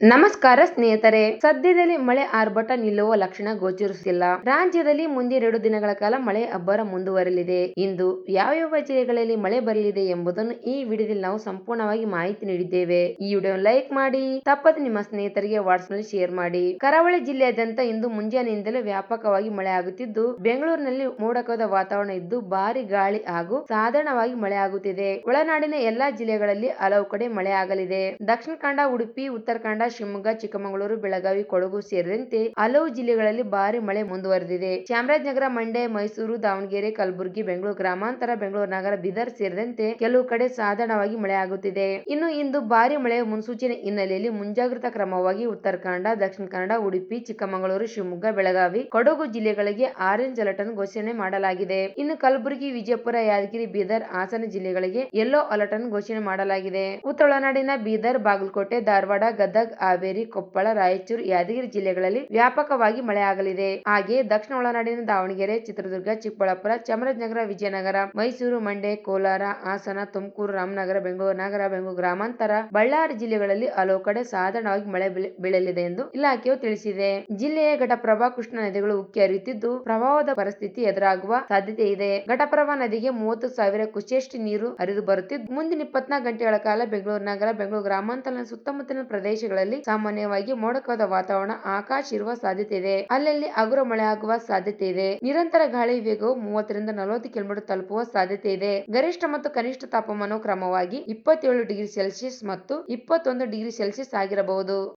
ನಮಸ್ಕಾರ ಸ್ನೇಹಿತರೆ. ಸದ್ಯದಲ್ಲಿ ಮಳೆ ಆರ್ಭಟ ನಿಲ್ಲುವ ಲಕ್ಷಣ ಗೋಚರಿಸುತ್ತಿಲ್ಲ. ರಾಜ್ಯದಲ್ಲಿ ಮುಂದಿನ ದಿನಗಳ ಕಾಲ ಮಳೆ ಅಬ್ಬರ ಮುಂದುವರಲಿದೆ ಇಂದು ಯಾವ್ಯಾವ ಜಿಲ್ಲೆಗಳಲ್ಲಿ ಮಳೆ ಬರಲಿದೆ ಎಂಬುದನ್ನು ಈ ವಿಡಿಯೋದಲ್ಲಿ ನಾವು ಸಂಪೂರ್ಣವಾಗಿ ಮಾಹಿತಿ ನೀಡಿದ್ದೇವೆ. ಈ ವಿಡಿಯೋ ಲೈಕ್ ಮಾಡಿ, ತಪ್ಪದೆ ನಿಮ್ಮ ಸ್ನೇಹಿತರಿಗೆ ವಾಟ್ಸ್ಆಪ್ನಲ್ಲಿ ಶೇರ್ ಮಾಡಿ. ಕರಾವಳಿ ಜಿಲ್ಲೆಯಾದ್ಯಂತ ಇಂದು ಮುಂಜಾನೆಯಿಂದಲೇ ವ್ಯಾಪಕವಾಗಿ ಮಳೆ ಆಗುತ್ತಿದ್ದು, ಬೆಂಗಳೂರಿನಲ್ಲಿ ಮೋಡಕದ ವಾತಾವರಣ ಇದ್ದು, ಭಾರಿ ಗಾಳಿ ಹಾಗೂ ಸಾಧಾರಣವಾಗಿ ಮಳೆ ಆಗುತ್ತಿದೆ. ಒಳನಾಡಿನ ಎಲ್ಲಾ ಜಿಲ್ಲೆಗಳಲ್ಲಿ ಹಲವು ಕಡೆ ಮಳೆ ಆಗಲಿದೆ. ದಕ್ಷಿಣ ಕನ್ನಡ, ಉಡುಪಿ ಉತ್ತರ ಕನ್ನಡ ಶಿವಮೊಗ್ಗ, ಚಿಕ್ಕಮಗಳೂರು, ಬೆಳಗಾವಿ, ಕೊಡಗು ಸೇರಿದಂತೆ ಹಲವು ಜಿಲ್ಲೆಗಳಲ್ಲಿ ಭಾರಿ ಮಳೆ ಮುಂದುವರೆದಿದೆ. ಚಾಮರಾಜನಗರ, ಮಂಡ್ಯ, ಮೈಸೂರು, ದಾವಣಗೆರೆ, ಕಲಬುರಗಿ, ಬೆಂಗಳೂರು, ಗ್ರಾಮಾಂತರ ಬೆಂಗಳೂರು, ನಗರ, ಬೀದರ್ ಸೇರಿದಂತೆ ಕೆಲವು ಕಡೆ ಸಾಧಾರಣವಾಗಿ ಮಳೆ ಆಗುತ್ತಿದೆ. ಇನ್ನು ಇಂದು ಭಾರಿ ಮಳೆಯ ಮುನ್ಸೂಚನೆ ಹಿನ್ನೆಲೆಯಲ್ಲಿ ಮುಂಜಾಗ್ರತಾ ಕ್ರಮವಾಗಿ ಉತ್ತರ ಕನ್ನಡ, ದಕ್ಷಿಣ ಕನ್ನಡ, ಉಡುಪಿ, ಚಿಕ್ಕಮಗಳೂರು, ಶಿವಮೊಗ್ಗ, ಬೆಳಗಾವಿ, ಕೊಡಗು ಜಿಲ್ಲೆಗಳಿಗೆ ಆರೆಂಜ್ ಅಲರ್ಟ್ ಅನ್ನು ಘೋಷಣೆ ಮಾಡಲಾಗಿದೆ. ಇನ್ನು ಕಲಬುರಗಿ, ವಿಜಯಪುರ, ಯಾದಗಿರಿ, ಬೀದರ್, ಹಾಸನ ಜಿಲ್ಲೆಗಳಿಗೆ ಯೆಲ್ಲೋ ಅಲರ್ಟ್ ಅನ್ನು ಘೋಷಣೆ ಮಾಡಲಾಗಿದೆ. ಉತ್ತರ ಒಳನಾಡಿನ ಬೀದರ್, ಬಾಗಲಕೋಟೆ, ಧಾರವಾಡ, ಗದಗ್ ಹಾವೇರಿ, ಕೊಪ್ಪಳ, ರಾಯಚೂರು, ಯಾದಗಿರಿ ಜಿಲ್ಲೆಗಳಲ್ಲಿ ವ್ಯಾಪಕವಾಗಿ ಮಳೆಯಾಗಲಿದೆ. ಹಾಗೆ ದಕ್ಷಿಣ ಒಳನಾಡಿನ ದಾವಣಗೆರೆ, ಚಿತ್ರದುರ್ಗ, ಚಿಕ್ಕಬಳ್ಳಾಪುರ, ಚಾಮರಾಜನಗರ, ವಿಜಯನಗರ, ಮೈಸೂರು, ಮಂಡ್ಯ, ಕೋಲಾರ, ಹಾಸನ, ತುಮಕೂರು, ರಾಮನಗರ, ಬೆಂಗಳೂರು, ನಗರ, ಬೆಂಗಳೂರು ಗ್ರಾಮಾಂತರ ಬಳ್ಳಾರಿ ಜಿಲ್ಲೆಗಳಲ್ಲಿ ಹಲವು ಕಡೆ ಸಾಧಾರಣವಾಗಿ ಮಳೆ ಬೀಳಲಿದೆ ಎಂದು ಇಲಾಖೆಯು ತಿಳಿಸಿದೆ. ಜಿಲ್ಲೆಯ ಘಟಪ್ರಭಾ ಕೃಷ್ಣ ನದಿಗಳು ಉಕ್ಕಿ ಹರಿಯುತ್ತಿದ್ದು, ಪ್ರವಾಹದ ಪರಿಸ್ಥಿತಿ ಎದುರಾಗುವ ಸಾಧ್ಯತೆ ಇದೆ. ಘಟಪ್ರಭಾ ನದಿಗೆ ಮೂವತ್ತು ಸಾವಿರ ಕುಶಿಯಷ್ಟು ನೀರು ಹರಿದು ಬರುತ್ತಿದ್ದು, ಮುಂದಿನ ಇಪ್ಪತ್ನಾಲ್ಕು ಗಂಟೆಗಳ ಕಾಲ ಬೆಂಗಳೂರು ನಗರ, ಬೆಂಗಳೂರು ಗ್ರಾಮಾಂತರ ಸುತ್ತಮುತ್ತಲಿನ ಸಾಮಾನ್ಯವಾಗಿ ಮೋಡಕವಾದ ವಾತಾವರಣ ಆಕಾಶ ಇರುವ ಸಾಧ್ಯತೆ ಇದೆ. ಅಲ್ಲಲ್ಲಿ ಹಗುರ ಮಳೆ ಆಗುವ ಸಾಧ್ಯತೆ ಇದೆ. ನಿರಂತರ ಗಾಳಿ ವೇಗವು ಮೂವತ್ತರಿಂದ ನಲವತ್ತು ಕಿಲೋಮೀಟರ್ ತಲುಪುವ ಸಾಧ್ಯತೆ ಇದೆ. ಗರಿಷ್ಠ ಮತ್ತು ಕನಿಷ್ಠ ತಾಪಮಾನವು ಕ್ರಮವಾಗಿ ಇಪ್ಪತ್ತೇಳು ಡಿಗ್ರಿ ಸೆಲ್ಸಿಯಸ್ ಮತ್ತು ಇಪ್ಪತ್ತೊಂದು ಡಿಗ್ರಿ ಸೆಲ್ಸಿಯಸ್ ಆಗಿರಬಹುದು.